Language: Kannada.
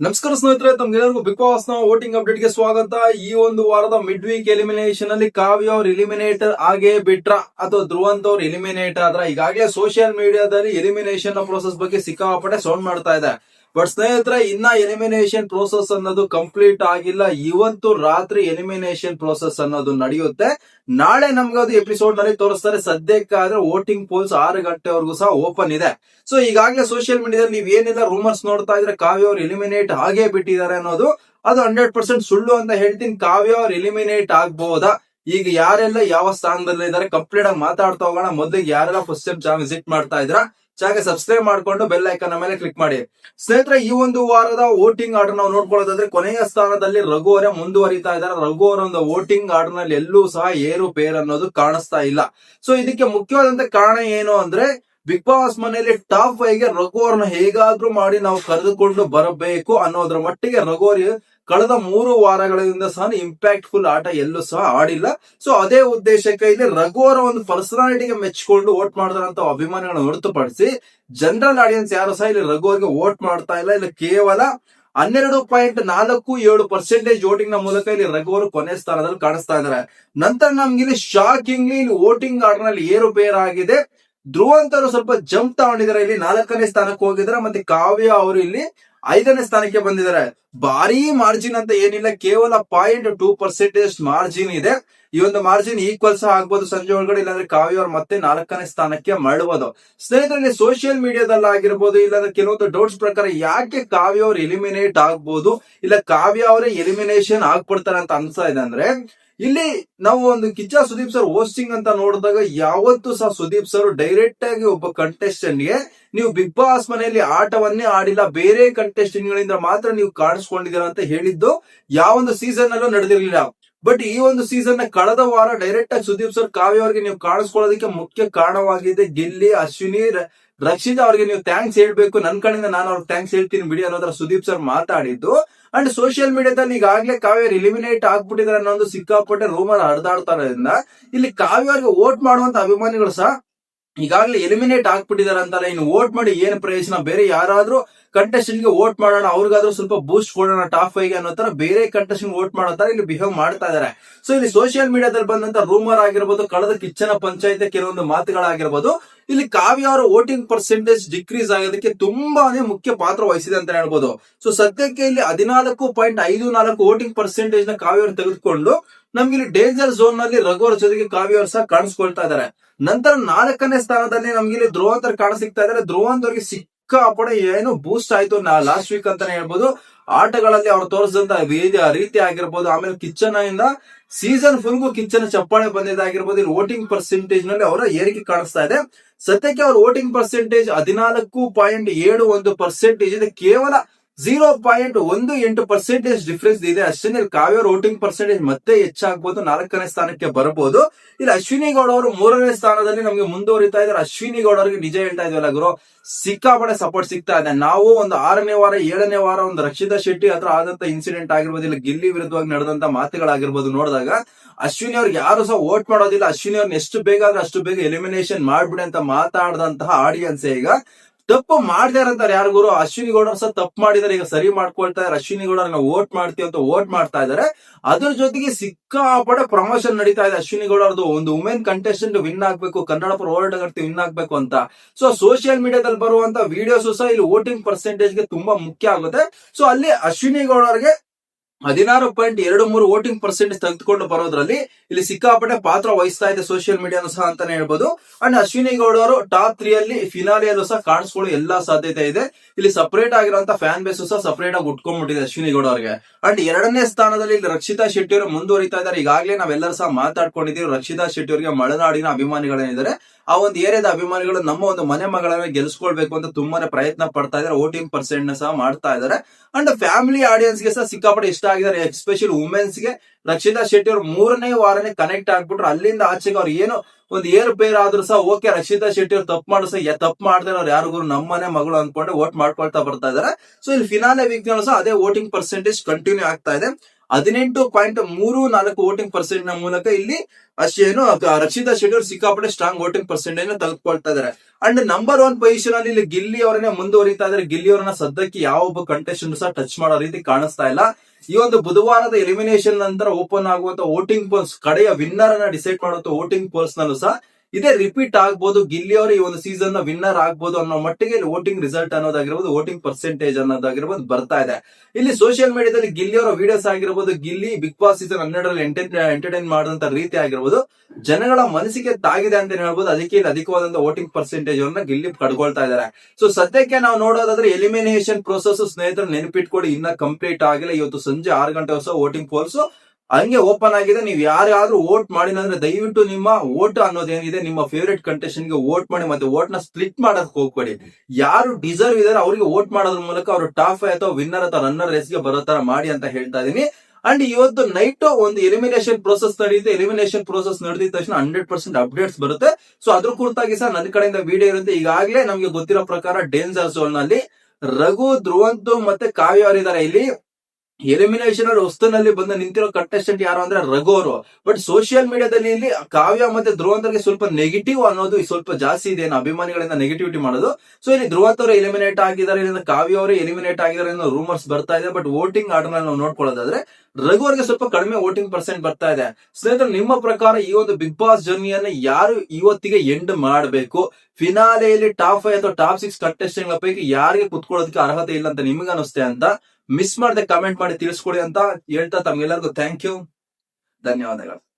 ನಮಸ್ಕಾರ ಸ್ನೇಹಿತರೆ, ತಮ್ಗೆಲ್ಲರಿಗೂ ಬಿಗ್ ಬಾಸ್ನ ವೋಟಿಂಗ್ ಅಪ್ಡೇಟ್ಗೆ ಸ್ವಾಗತ. ಈ ಒಂದು ವಾರದ ಮಿಡ್ ವೀಕ್ ಎಲಿಮಿನೇಷನ್ ಅಲ್ಲಿ ಕಾವ್ಯ ಅವ್ರ ಎಲಿಮಿನೇಟರ್ ಆಗೇ ಬಿಟ್ರ, ಅಥವಾ ಧ್ರುವಂತ್ ಅವ್ರ ಎಲಿಮಿನೇಟ್ ಆದ್ರ. ಈಗಾಗಲೇ ಸೋಷಿಯಲ್ ಮೀಡಿಯಾದಲ್ಲಿ ಎಲಿಮಿನೇಷನ್ ಪ್ರೋಸೆಸ್ ಬಗ್ಗೆ ಸಿಕ್ಕಾಪಟ್ಟೆ ಸೌಂಡ್ ಮಾಡ್ತಾ ಇದೆ. ಬಟ್ ಸ್ನೇಹಿತರೆ, ಇನ್ನ ಎಲಿಮಿನೇಷನ್ ಪ್ರೋಸೆಸ್ ಅನ್ನೋದು ಕಂಪ್ಲೀಟ್ ಆಗಿಲ್ಲ. ಇವತ್ತು ರಾತ್ರಿ ಎಲಿಮಿನೇಷನ್ ಪ್ರೋಸೆಸ್ ಅನ್ನೋದು ನಡೆಯುತ್ತೆ. ನಾಳೆ ನಮ್ಗೆ ಅದು ಎಪಿಸೋಡ್ನಲ್ಲಿ ತೋರಿಸ್ತಾರೆ. ಸದ್ಯಕ್ಕಾದ್ರೆ ವೋಟಿಂಗ್ ಪೋಲ್ಸ್ ಆರು ಗಂಟೆವರೆಗೂ ಸಹ ಓಪನ್ ಇದೆ. ಸೊ ಈಗಾಗಲೇ ಸೋಷಿಯಲ್ ಮೀಡಿಯಾದಲ್ಲಿ ನೀವ್ ಏನೆಲ್ಲ ರೂಮರ್ಸ್ ನೋಡ್ತಾ ಇದ್ರೆ ಕಾವ್ಯ ಅವ್ರು ಎಲಿಮಿನೇಟ್ ಆಗೇ ಬಿಟ್ಟಿದ್ದಾರೆ ಅನ್ನೋದು, ಅದು ಹಂಡ್ರೆಡ್ ಪರ್ಸೆಂಟ್ ಸುಳ್ಳು ಅಂತ ಹೇಳ್ತೀನಿ. ಕಾವ್ಯ ಅವ್ರು ಎಲಿಮಿನೇಟ್ ಆಗ್ಬಹುದಾ ಈಗ ಯಾರೆಲ್ಲ ಯಾವ ಸ್ಥಾನದಲ್ಲಿ ಇದಾರೆ ಕಂಪ್ಲೀಟ್ ಆಗಿ ಮಾತಾಡ್ತಾ ಹೋಗೋಣ. ಮೊದಲಿಗೆ ಯಾರೆಲ್ಲ ಫಸ್ಟ್ ಟೈಮ್ ಚಾನಲ್ ವಿಸಿಟ್ ಮಾಡ್ತಾ ಇದ್ರ? ಚಾಗೆ ಸಬ್ಸ್ಕ್ರೈಬ್ ಮಾಡ್ಕೊಂಡು ಬೆಲ್ ಐಕನ್ ಮೇಲೆ ಕ್ಲಿಕ್ ಮಾಡಿ. ಸ್ನೇಹಿತರೆ, ಈ ಒಂದು ವಾರದ ವೋಟಿಂಗ್ ಆರ್ಡರ್ ನಾವು ನೋಡ್ಕೊಳ್ಳೋದಾದ್ರೆ, ಕೊನೆಯ ಸ್ಥಾನದಲ್ಲಿ ರಘು ಅವರೇ ಮುಂದುವರಿತಾ ಇದ್ದಾರೆ. ರಘು ಅವರ ವೋಟಿಂಗ್ ಆರ್ಡರ್ನಲ್ಲಿ ಎಲ್ಲೂ ಸಹ ಏರು ಪೇರ್ ಅನ್ನೋದು ಕಾಣಿಸ್ತಾ ಇಲ್ಲ. ಸೊ ಇದಕ್ಕೆ ಮುಖ್ಯವಾದಂತ ಕಾರಣ ಏನು ಅಂದ್ರೆ ಬಿಗ್ ಬಾಸ್ ಮನೆಯಲ್ಲಿ ಟಾಪ್ ಫೈವ್ಗೆ ಅವ್ರನ್ನ ಹೇಗಾದ್ರೂ ಮಾಡಿ ನಾವು ಕರೆದುಕೊಂಡು ಬರಬೇಕು ಅನ್ನೋದ್ರ ಮಟ್ಟಿಗೆ ರಘು ಅವ್ರಿಗೆ ಕಳೆದ ಮೂರು ವಾರಗಳಿಂದ ಸಹ ಇಂಪ್ಯಾಕ್ಟ್ ಫುಲ್ ಆಟ ಎಲ್ಲೂ ಸಹ ಆಡಿಲ್ಲ. ಸೊ ಅದೇ ಉದ್ದೇಶಕ್ಕೆ ಇಲ್ಲಿ ರಘು ಅವರ ಒಂದು ಪರ್ಸನಾಲಿಟಿಗೆ ಮೆಚ್ಚಿಕೊಂಡು ವೋಟ್ ಮಾಡಿದಾರಂತ ಅಭಿಮಾನಿಗಳನ್ನ ಹೊರತುಪಡಿಸಿ ಜನರಲ್ ಆಡಿಯನ್ಸ್ ಯಾರು ಸಹ ಇಲ್ಲಿ ರಘು ಅವರಿಗೆ ವೋಟ್ ಮಾಡ್ತಾ ಇಲ್ಲ. ಇಲ್ಲಿ ಕೇವಲ ಹನ್ನೆರಡು ಪಾಯಿಂಟ್ ನಾಲ್ಕು ಏಳು ಪರ್ಸೆಂಟೇಜ್ ವೋಟಿಂಗ್ನ ಮೂಲಕ ಇಲ್ಲಿ ರಘು ಅವರು ಕೊನೆ ಸ್ಥಾನದಲ್ಲಿ ಕಾಣಿಸ್ತಾ ಇದ್ದಾರೆ. ನಂತರ ನಮ್ಗೆ ಇಲ್ಲಿ ಶಾಕಿಂಗ್ಲಿ ಇಲ್ಲಿ ವೋಟಿಂಗ್ ಆರ್ಡರ್ನಲ್ಲಿ ಏರುಪೇರು ಆಗಿದೆ ಧ್ರುವಂತರು ಸ್ವಲ್ಪ ಜಂಪ್ ತಗೊಂಡಿದ್ದಾರೆ. ಇಲ್ಲಿ ನಾಲ್ಕನೇ ಸ್ಥಾನಕ್ಕೆ ಹೋಗಿದ್ದಾರೆ. ಮತ್ತೆ ಕಾವ್ಯ ಅವರು ಇಲ್ಲಿ ಐದನೇ ಸ್ಥಾನಕ್ಕೆ ಬಂದಿದ್ದಾರೆ. ಭಾರಿ ಮಾರ್ಜಿನ್ ಅಂತ ಏನಿಲ್ಲ. ಕೇವಲ ಪಾಯಿಂಟ್ ಟೂ ಪರ್ಸೆಂಟೇಜ್ ಮಾರ್ಜಿನ್ ಇದೆ. ಈ ಒಂದು ಮಾರ್ಜಿನ್ ಈಕ್ವಲ್ ಸಹ ಆಗ್ಬೋದು ಸಂಜೆ ಒಳಗಡೆ. ಇಲ್ಲಾಂದ್ರೆ ಕಾವ್ಯ ಅವ್ರು ಮತ್ತೆ ನಾಲ್ಕನೇ ಸ್ಥಾನಕ್ಕೆ ಮರಳಬಹುದು ಸ್ನೇಹಿತರೆ ಸೋಷಿಯಲ್ ಮೀಡಿಯಾದಲ್ಲಿ ಆಗಿರ್ಬೋದು, ಇಲ್ಲಾಂದ್ರೆ ಕೆಲವೊಂದು ಡೌಟ್ಸ್ ಪ್ರಕಾರ ಯಾಕೆ ಕಾವ್ಯ ಅವ್ರು ಎಲಿಮಿನೇಟ್ ಆಗ್ಬೋದು? ಇಲ್ಲ ಕಾವ್ಯ ಅವರೇ ಎಲಿಮಿನೇಷನ್ ಆಗ್ಬಿಡ್ತಾರೆ ಅಂತ ಅನ್ಸ್ತಾ ಇದೆ ಅಂದ್ರೆ ಇಲ್ಲಿ ನಾವು ಒಂದು ಕಿಚ್ಚ ಸುದೀಪ್ ಸರ್ ಹೋಸ್ಟಿಂಗ್ ಅಂತ ನೋಡಿದಾಗ ಯಾವತ್ತೂ ಸಹ ಸುದೀಪ್ ಸರ್ ಡೈರೆಕ್ಟ್ ಆಗಿ ಒಬ್ಬ ಕಂಟೆಸ್ಟೆಂಟ್ಗೆ ನೀವು ಬಿಗ್ ಬಾಸ್ ಮನೆಯಲ್ಲಿ ಆಟವನ್ನೇ ಆಡಿಲ್ಲ, ಬೇರೆ ಕಂಟೆಸ್ಟೆಂಟ್ ಗಳಿಂದ ಮಾತ್ರ ನೀವು ಕಾಣಿಸ್ಕೊಂಡಿದ್ದೀರಾ ಅಂತ ಹೇಳಿದ್ದು ಯಾವೊಂದು ಸೀಸನ್ ಅಲ್ಲೂ ನಡೆದಿರಲಿಲ್ಲ. ಬಟ್ ಈ ಒಂದು ಸೀಸನ್ನ ಕಳೆದ ವಾರ ಡೈರೆಕ್ಟ್ ಆಗಿ ಸುದೀಪ್ ಸರ್ ಕಾವ್ಯ ಅವರಿಗೆ ನೀವು ಕಾಣಿಸ್ಕೊಳ್ಳೋದಕ್ಕೆ ಮುಖ್ಯ ಕಾರಣವಾಗಿದೆ. ಗಿಲ್ಲಿ, ಅಶ್ವಿನಿ ರಕ್ಷಿತ್ ಅವರಿಗೆ ನೀವು ಥ್ಯಾಂಕ್ಸ್ ಹೇಳ್ಬೇಕು. ನನ್ ಕಡೆಯಿಂದ ನಾನು ಅವ್ರಿಗೆ ಥ್ಯಾಂಕ್ಸ್ ಹೇಳ್ತೀನಿ ಬಿಡಿ ಅನ್ನೋದ್ರ ಸುದೀಪ್ ಸರ್ ಮಾತಾಡಿದ್ದು. ಅಂಡ್ ಸೋಷಿಯಲ್ ಮೀಡಿಯಾದಲ್ಲಿ ಈಗಾಗಲೇ ಕಾವ್ಯ ಎಲಿಮಿನೇಟ್ ಆಗ್ಬಿಟ್ಟಿದ್ದಾರೆ ಅನ್ನೋ ಒಂದು ಸಿಕ್ಕಾಪಟ್ಟೆ ರೂಮರ್ ಹರಿದಾಡ್ತಾರೋದ್ರಿಂದ ಇಲ್ಲಿ ಕಾವ್ಯವ್ರಿಗೆ ವೋಟ್ ಮಾಡುವಂತ ಅಭಿಮಾನಿಗಳು ಸಹ ಈಗಾಗಲೇ ಎಲಿಮಿನೇಟ್ ಆಗ್ಬಿಟ್ಟಿದ್ದಾರೆ ಅಂತಲ್ಲ ಇನ್ನು ವೋಟ್ ಮಾಡಿ ಏನು ಪ್ರಯೋಜನ? ಬೇರೆ ಯಾರಾದ್ರೂ ಕಂಟೆಸ್ಟೆಂಟ್ಗೆ ವೋಟ್ ಮಾಡೋಣ, ಅವ್ರಿಗಾದ್ರೂ ಸ್ವಲ್ಪ ಬೂಸ್ಟ್ ಕೊಡೋಣ ಟಾಪ್ ಫೈವ್ ಅನ್ನೋ ತರ ಬೇರೆ ಕಂಟೆಸ್ಟೆಂಟ್ ವೋಟ್ ಮಾಡೋ ತರ ಇಲ್ಲಿ ಬಿಹೇವ್ ಮಾಡ್ತಾ ಇದಾರೆ ಸೊ ಇಲ್ಲಿ ಸೋಷಿಯಲ್ ಮೀಡಿಯಾದಲ್ಲಿ ಬಂದಂತ ರೂಮರ್ ಆಗಿರ್ಬೋದು, ಕಳೆದ ಕಿಚ್ಚನ ಪಂಚಾಯತ್ ಕೆಲವೊಂದು ಮಾತುಗಳಾಗಿರ್ಬೋದು, ಇಲ್ಲಿ ಕಾವ್ಯ ಅವರ ವೋಟಿಂಗ್ ಪರ್ಸೆಂಟೇಜ್ ಡಿಕ್ರೀಸ್ ಆಗೋದಕ್ಕೆ ತುಂಬಾನೇ ಮುಖ್ಯ ಪಾತ್ರ ವಹಿಸಿದೆ ಅಂತ ಹೇಳ್ಬೋದು. ಸೊ ಸದ್ಯಕ್ಕೆ ಇಲ್ಲಿ ಹದಿನಾಲ್ಕು ಪಾಯಿಂಟ್ ಐದು ನಾಲ್ಕು ವೋಟಿಂಗ್ ಪರ್ಸೆಂಟೇಜ್ನ ಕಾವ್ಯ ಅವರು ತೆಗೆದುಕೊಂಡು, ನಮ್ಗೆ ಇಲ್ಲಿ ಡೇಂಜರ್ ಝೋನ್ನಲ್ಲಿ ರಘು ಅವ್ರ ಜೊತೆಗೆ ಕಾವ್ಯ ಅವರು ಸಹ ಕಾಣಿಸ್ಕೊಳ್ತಾ ಇದಾರೆ ನಂತರ ನಾಲ್ಕನೇ ಸ್ಥಾನದಲ್ಲಿ ನಮ್ಗೆ ಇಲ್ಲಿ ಧ್ರುವಂತರ ಕಾಣ ಸಿಗ್ತಾ ಇದಾರೆ ಧ್ರುವಂತವ್ರಿಗೆ ಸಿಕ್ಕಾಪಡೆ ಏನು ಬೂಸ್ಟ್ ಆಯ್ತು ನಾ ಲಾಸ್ಟ್ ವೀಕ್ ಅಂತಾನೆ ಹೇಳ್ಬೋದು. ಆಟಗಳಲ್ಲಿ ಅವ್ರು ತೋರಿಸಿದಂತ ರೀತಿ ಆಗಿರ್ಬೋದು. ಆಮೇಲೆ ಕಿಚನ್ ಇಂದ ಸೀಸನ್ ಫುಲ್ಗೂ ಕಿಚನ್ ಚಪ್ಪಾಳೆ ಬಂದಿದ್ದಾಗಿರ್ಬೋದು ಇಲ್ಲಿ ವೋಟಿಂಗ್ ಪರ್ಸೆಂಟೇಜ್ನಲ್ಲಿ ಅವರ ಏರಿಕೆ ಕಾಣಿಸ್ತಾ ಇದೆ. ಸದ್ಯಕ್ಕೆ ಅವ್ರ ವೋಟಿಂಗ್ ಪರ್ಸೆಂಟೇಜ್ ಹದಿನಾಲ್ಕು ಪಾಯಿಂಟ್ ಏಳು ಒಂದು ಪರ್ಸೆಂಟೇಜ್ ಇದೆ. ಕೇವಲ ಝೀರೋ ಪಾಯಿಂಟ್ ಒಂದು ಎಂಟು ಪರ್ಸೆಂಟೇಜ್ ಡಿಫ್ರೆನ್ಸ್ ಇದೆ. ಅಶ್ವಿನಿ ಕಾವ್ಯ ವೋಟಿಂಗ್ ಪರ್ಸೆಂಟೇಜ್ ಮತ್ತೆ ಹೆಚ್ಚಾಗಬಹುದು ನಾಲ್ಕನೇ ಸ್ಥಾನಕ್ಕೆ ಬರಬಹುದು ಇಲ್ಲಿ ಅಶ್ವಿನಿ ಗೌಡ ಅವರು ಮೂರನೇ ಸ್ಥಾನದಲ್ಲಿ ನಮಗೆ ಮುಂದುವರಿತಾ ಇದ್ದಾರೆ. ಅಶ್ವಿನಿ ಗೌಡ ಅವರಿಗೆ ನಿಜ ಹೇಳ್ತಾ ಇದ್ವಲ್ಲ ಗುರು ಸಿಕ್ಕಾಪಡೆ ಸಪೋರ್ಟ್ ಸಿಗ್ತಾ ಇದೆ. ನಾವು ಒಂದು ಆರನೇ ವಾರ, ಏಳನೇ ವಾರ ಒಂದು ರಕ್ಷಿತಾ ಶೆಟ್ಟಿ ಹತ್ರ ಆದಂತ ಇನ್ಸಿಡೆಂಟ್ ಆಗಿರ್ಬೋದು, ಇಲ್ಲ ಗಿಲ್ಲಿ ವಿರುದ್ಧವಾಗಿ ನಡೆದಂತ ಮಾತುಗಳಾಗಿರ್ಬೋದು ನೋಡಿದಾಗ, ಅಶ್ವಿನಿ ಅವ್ರಿಗೆ ಯಾರು ಸಹ ವೋಟ್ ಮಾಡೋದಿಲ್ಲ. ಅಶ್ವಿನಿ ಅವ್ರನ್ನ ಎಷ್ಟು ಬೇಗ ಆದ್ರೆ ಅಷ್ಟು ಬೇಗ ಎಲಿಮಿನೇಷನ್ ಮಾಡ್ಬಿಡಿ ಅಂತ ಮಾತಾಡದಂತಹ ಆಡಿಯನ್ಸ್ ಈಗ. ತಪ್ಪು ಮಾಡ್ದಾರಂತಾರೆ ಯಾರು ಗುರು? ಅಶ್ವಿನಿ ಗೌಡರು ಸಹ ತಪ್ಪು ಮಾಡಿದಾರೆ ಈಗ ಸರಿ ಮಾಡ್ಕೊಳ್ತಾ ಇದಾರೆ ಅಶ್ವಿನಿ ಗೌಡ ನಾವು ವೋಟ್ ಮಾಡ್ತೀವಿ ಅಂತ ವೋಟ್ ಮಾಡ್ತಾ ಇದಾರೆ ಅದ್ರ ಜೊತೆಗೆ ಸಿಕ್ಕಾಪಡೆ ಪ್ರಮೋಷನ್ ನಡೀತಾ ಇದೆ ಅಶ್ವಿನಿ ಗೌಡರದು ಒಂದು ವುಮೆನ್ ಕಂಟೆಸ್ಟೆಂಟ್ ವಿನ್ ಆಗ್ಬೇಕು ಕನ್ನಡಪುರ ಹೋರಾಟಗಾರ್ತಿ ವಿನ್ ಆಗ್ಬೇಕು ಅಂತ. ಸೊ ಸೋಷಿಯಲ್ ಮೀಡಿಯಾದಲ್ಲಿ ಬರುವಂತ ವಿಡಿಯೋಸ್ ಸಹ ಇಲ್ಲಿ ವೋಟಿಂಗ್ ಪರ್ಸೆಂಟೇಜ್ಗೆ ತುಂಬಾ ಮುಖ್ಯ ಆಗುತ್ತೆ. ಸೊ ಅಲ್ಲಿ ಅಶ್ವಿನಿ ಗೌಡ ಅವ್ರಿಗೆ ಹದಿನಾರು ಪಾಯಿಂಟ್ ಎರಡು ಮೂರು ವೋಟಿಂಗ್ ಪರ್ಸೆಂಟೇಜ್ ತೆಗೆದುಕೊಂಡು ಬರೋದ್ರಲ್ಲಿ ಇಲ್ಲಿ ಸಿಕ್ಕಾಪಟ್ಟೆ ಪಾತ್ರ ವಹಿಸ್ತಾ ಇದೆ ಸೋಷಿಯಲ್ ಮೀಡಿಯಾನು ಸಹ ಅಂತಾನೆ ಹೇಳ್ಬೋದು. ಅಂಡ್ ಅಶ್ವಿನಿ ಗೌಡ ಅವರು ಟಾಪ್ ತ್ರೀ ಅಲ್ಲಿ ಫಿನಾಲಿಯಲ್ಲೂ ಸಹ ಕಾಣಿಸ್ಕೊಳ್ಳೋ ಎಲ್ಲಾ ಸಾಧ್ಯತೆ ಇದೆ. ಇಲ್ಲಿ ಸಪರೇಟ್ ಆಗಿರುವಂತ ಫ್ಯಾನ್ ಬೇಸ್ ಸಹ ಸಪರೇಟ್ ಆಗಿ ಉಟ್ಕೊಂಡ್ಬಿಟ್ಟಿದೆ ಅಶ್ವಿನಿ ಗೌಡ ಅವರಿಗೆ. ಅಂಡ್ ಎರಡನೇ ಸ್ಥಾನದಲ್ಲಿ ಇಲ್ಲಿ ರಕ್ಷಿತಾ ಶೆಟ್ಟಿ ಅವರು ಮುಂದುವರಿತಾ ಇದ್ದಾರೆ. ಈಗಾಗಲೇ ನಾವೆಲ್ಲರೂ ಸಹ ಮಾತಾಡ್ಕೊಂಡಿದ್ದೀವಿ. ರಕ್ಷಿತಾ ಶೆಟ್ಟಿ ಅವರಿಗೆ ಮಲೆನಾಡಿನ ಅಭಿಮಾನಿಗಳೇನಿದ್ದಾರೆ. ಆ ಒಂದು ಏರಿಯಾದ ಅಭಿಮಾನಿಗಳು ನಮ್ಮ ಒಂದು ಮನೆ ಮಗಳನ್ನ ಗೆಲ್ಸ್ಕೊಳ್ಬೇಕು ಅಂತ ತುಂಬಾನೇ ಪ್ರಯತ್ನ ಪಡ್ತಾ ಇದ್ದಾರೆ. ವೋಟಿಂಗ್ ಪರ್ಸೆಂಟ್ನ ಸಹ ಮಾಡ್ತಾ ಇದಾರೆ ಅಂಡ್ ಫ್ಯಾಮಿಲಿ ಆಡಿಯನ್ಸ್ಗೆ ಸಹ ಸಿಕ್ಕಾಪಟ್ಟೆ ಇಷ್ಟ ಆಗಿದ್ದಾರೆ ಎಸ್ಪೆಷಲಿ ವುಮೆನ್ಸ್ಗೆ. ರಕ್ಷಿತಾ ಶೆಟ್ಟಿ ಅವರು ಮೂರನೇ ವಾರನೇ ಕನೆಕ್ಟ್ ಆಗ್ಬಿಟ್ರು. ಅಲ್ಲಿಂದ ಆಚೆಗೆ ಅವ್ರು ಏನು ಒಂದು ಏರು ಪೇರ್ ಆದ್ರೂ ಸಹ ಓಕೆ ರಕ್ಷಿತಾ ಶೆಟ್ಟಿ ಅವ್ರು ತಪ್ಪು ಮಾಡಿಸ ತಪ್ಪು ಮಾಡಿದ್ರೆ ಅವ್ರು ಯಾರಿಗೂ ನಮ್ಮನೆ ಮಗಳು ಅನ್ಕೊಂಡು ವೋಟ್ ಮಾಡ್ಕೊಳ್ತಾ ಬರ್ತಾ ಇದಾರೆ ಸೊ ಇಲ್ಲಿ ಫಿನಾಲೆ ವೀಕ್ ಸಹ ಅದೇ ವೋಟಿಂಗ್ ಪರ್ಸೆಂಟೇಜ್ ಕಂಟಿನ್ಯೂ ಆಗ್ತಾ ಇದೆ. ಹದಿನೆಂಟು ಪಾಯಿಂಟ್ ಮೂರು ನಾಲ್ಕು ವೋಟಿಂಗ್ ಪರ್ಸೆಂಟ್ನ ಮೂಲಕ ಇಲ್ಲಿ ಅಷ್ಟೇನು ರಕ್ಷಿತಾ ಅವರು ಸಿಕ್ಕಾಪಟ್ಟೆ ಸ್ಟ್ರಾಂಗ್ ವೋಟಿಂಗ್ ಪರ್ಸೆಂಟೇಜ್ ತಲುಪ್ಕೊಳ್ತಾ ಇದಾರೆ. ಅಂಡ್ ನಂಬರ್ ಒನ್ ಪೊಸಿಷನ್ ಅಲ್ಲಿ ಇಲ್ಲಿ ಗಿಲ್ಲಿ ಅವರನ್ನೇ ಮುಂದುವರಿತಾ ಇದ್ದಾರೆ ಗಿಲ್ಲಿ ಅವರನ್ನ ಸದ್ಯಕ್ಕೆ ಯಾವ ಒಬ್ಬ ಕಂಟೆಸ್ಟ್ ಸಹ ಟಚ್ ಮಾಡೋ ರೀತಿ ಕಾಣಿಸ್ತಾ ಇಲ್ಲ. ಈ ಒಂದು ಬುಧವಾರದ ಎಲಿಮಿನೇಷನ್ ನಂತರ ಓಪನ್ ಆಗುವಂತ ವೋಟಿಂಗ್ ಪೋಲ್ಸ್ ಕಡೆಯ ವಿನ್ನರ್ ಅನ್ನ ಡಿಸೈಡ್ ಮಾಡುವಂತ ವೋಟಿಂಗ್ ಪೋಲ್ಸ್ ನಲ್ಲೂ ಸಹ ಇದೇ ರಿಪೀಟ್ ಆಗ್ಬೋದು, ಗಿಲ್ಲಿ ಅವರು ಈ ಒಂದು ಸೀಸನ್ನ ವಿನ್ನರ್ ಆಗ್ಬೋದು ಅನ್ನೋ ಮಟ್ಟಿಗೆ ಇಲ್ಲಿ ವೋಟಿಂಗ್ ರಿಸಲ್ಟ್ ಅನ್ನೋದಾಗಿರ್ಬೋದು ವೋಟಿಂಗ್ ಪರ್ಸೆಂಟೇಜ್ ಅನ್ನೋದಾಗಿರ್ಬೋದು ಬರ್ತಾ ಇದೆ. ಇಲ್ಲಿ ಸೋಷಿಯಲ್ ಮೀಡಿಯಾದಲ್ಲಿ ಗಿಲ್ಲಿ ಅವರ ವಿಡಿಯೋಸ್ ಆಗಿರ್ಬೋದು, ಗಿಲ್ಲಿ ಬಿಗ್ ಬಾಸ್ ಸೀಸನ್ ಹನ್ನೆರಡರಲ್ಲಿ ಎಂಟರ್ಟೈನ್ ಮಾಡಿದಂತ ರೀತಿ ಆಗಿರ್ಬೋದು, ಜನಗಳ ಮನಸ್ಸಿಗೆ ತಾಗಿದೆ ಅಂತ ಹೇಳ್ಬೋದು, ಅದಕ್ಕೆ ಇಲ್ಲಿ ಅಧಿಕವಾದಂತ ವೋಟಿಂಗ್ ಪರ್ಸೆಂಟೇಜ್ ಅನ್ನ ಗಿಲ್ಲಿ ಕಡ್ಕೊಳ್ತಾ ಇದ್ದಾರೆ. ಸೊ ಸದ್ಯಕ್ಕೆ ನಾವು ನೋಡೋದಾದ್ರೆ ಎಲಿಮಿನೇಷನ್ ಪ್ರೋಸೆಸ್ ಸ್ನೇಹಿತರು ನೆನಪಿಟ್ಕೊಳ್ಳಿ, ಇನ್ನ ಕಂಪ್ಲೀಟ್ ಆಗಿಲ್ಲ. ಇವತ್ತು ಸಂಜೆ ಆರು ಗಂಟೆ ಹೊಸ ವೋಟಿಂಗ್ ಪೋಲ್ಸ್ ಹಂಗೆ ಓಪನ್ ಆಗಿದೆ. ನೀವು ಯಾರ್ಯಾದ್ರೂ ವೋಟ್ ಮಾಡಿಲ್ಲ ಅಂದ್ರೆ ದಯವಿಟ್ಟು ನಿಮ್ಮ ವೋಟ್ ಅನ್ನೋದೇನಿದೆ, ನಿಮ್ಮ ಫೇವರೇಟ್ ಕಂಟೆಸ್ಟೆಂಟ್ಗೆ ವೋಟ್ ಮಾಡಿ ಮತ್ತೆ ವೋಟ್ನ ಸ್ಪ್ಲಿಟ್ ಮಾಡೋದಕ್ಕೆ ಹೋಗ್ಬೇಡಿ. ಯಾರು ಡಿಸರ್ವ್ ಇದಾರೆ ಅವರಿಗೆ ವೋಟ್ ಮಾಡೋದ್ರ ಮೂಲಕ ಅವರು ಟಾಪ್ ಅಥವಾ ವಿನ್ನರ್ ಅಥವಾ ರನ್ನರ್ ರೇಸ್ಗೆ ಬರೋ ತರ ಮಾಡಿ ಅಂತ ಹೇಳ್ತಾ ಇದೀನಿ ಅಂಡ್ ಇವತ್ತು ನೈಟ್ ಒಂದು ಎಲಿಮಿನೇಷನ್ ಪ್ರೋಸೆಸ್ ನಡೆಯುತ್ತೆ ಎಲಿಮಿನೇಷನ್ ಪ್ರೋಸೆಸ್ ನಡೆದ ತಕ್ಷಣ ಹಂಡ್ರೆಡ್ ಪರ್ಸೆಂಟ್ ಅಪ್ಡೇಟ್ಸ್ ಬರುತ್ತೆ. ಸೊ ಅದ್ರ ಕುರಿತಾಗಿ ಸಹ ನನ್ನ ಕಡೆಯಿಂದ ವಿಡಿಯೋ ಇರುತ್ತೆ. ಈಗಾಗಲೇ ನಮ್ಗೆ ಗೊತ್ತಿರೋ ಪ್ರಕಾರ ಡೇಂಜರ್ ಝೋನ್ನಲ್ಲಿ ರಘು, ಧ್ರುವಂತು ಮತ್ತೆ ಕಾವ್ಯ ಅವರಿದ್ದಾರೆ ಇಲ್ಲಿ. ಎಲಿಮಿನೇಷನ್ ಅವ್ರ ಹೊಸ್ತನಲ್ಲಿ ಬಂದು ನಿಂತಿರೋ ಕಂಟೆಸ್ಟೆಂಟ್ ಯಾರು ಅಂದ್ರೆ ರಘು ಅವರು. ಬಟ್ ಸೋಷಿಯಲ್ ಮೀಡಿಯಾದಲ್ಲಿ ಇಲ್ಲಿ ಕಾವ್ಯ ಮತ್ತೆ ಧ್ರುವಂತರಿಗೆ ಸ್ವಲ್ಪ ನೆಗೆಟಿವ್ ಅನ್ನೋದು ಸ್ವಲ್ಪ ಜಾಸ್ತಿ ಇದೆ ಅಭಿಮಾನಿಗಳಿಂದ ನೆಗೆಟಿವಿಟಿ ಮಾಡೋದು. ಸೊ ಇಲ್ಲಿ ಧ್ರುವಂತ್ ಎಲಿಮಿನೇಟ್ ಆಗಿದ್ದಾರೆ, ಇಲ್ಲಿಂದ ಕಾವ್ಯ ಅವರು ಎಲಿಮಿನೇಟ್ ಆಗಿದ್ದಾರೆ ಅನ್ನೋ ರೂಮರ್ಸ್ ಬರ್ತಾ ಇದೆ. ಬಟ್ ವೋಟಿಂಗ್ ಆರ್ಡರ್ ನಾವು ನೋಡ್ಕೊಳ್ಳೋದಾದ್ರೆ ರಘು ಅವರಿಗೆ ಸ್ವಲ್ಪ ಕಡಿಮೆ ವೋಟಿಂಗ್ ಪರ್ಸೆಂಟ್ ಬರ್ತಾ ಇದೆ. ಸ್ನೇಹಿತರೆ, ನಿಮ್ಮ ಪ್ರಕಾರ ಈ ಒಂದು ಬಿಗ್ ಬಾಸ್ ಜರ್ನಿಯನ್ನ ಯಾರು ಇವತ್ತಿಗೆ ಎಂಡ್ ಮಾಡಬೇಕು? ಫಿನಾಲೆಯಲ್ಲಿ ಟಾಪ್ ಫೈವ್ ಅಥವಾ ಟಾಪ್ ಸಿಕ್ಸ್ ಕಂಟೆಸ್ಟೆಂಟ್ ಪೈಕಿ ಯಾರಿಗೆ ಕುತ್ಕೊಳ್ಳೋದಕ್ಕೆ ಅರ್ಹತೆ ಇಲ್ಲ ಅಂತ ನಿಮ್ಗೆ ಅನಿಸುತ್ತೆ ಅಂತ ಮಿಸ್ ಮಾಡದೆ ಕಮೆಂಟ್ ಮಾಡಿ ತಿಳಿಸ್ಕೊಡಿ ಅಂತ ಹೇಳ್ತಾ ತಮ್ಗೆಲ್ಲರಿಗೂ ಥ್ಯಾಂಕ್ ಯು ಧನ್ಯವಾದಗಳು.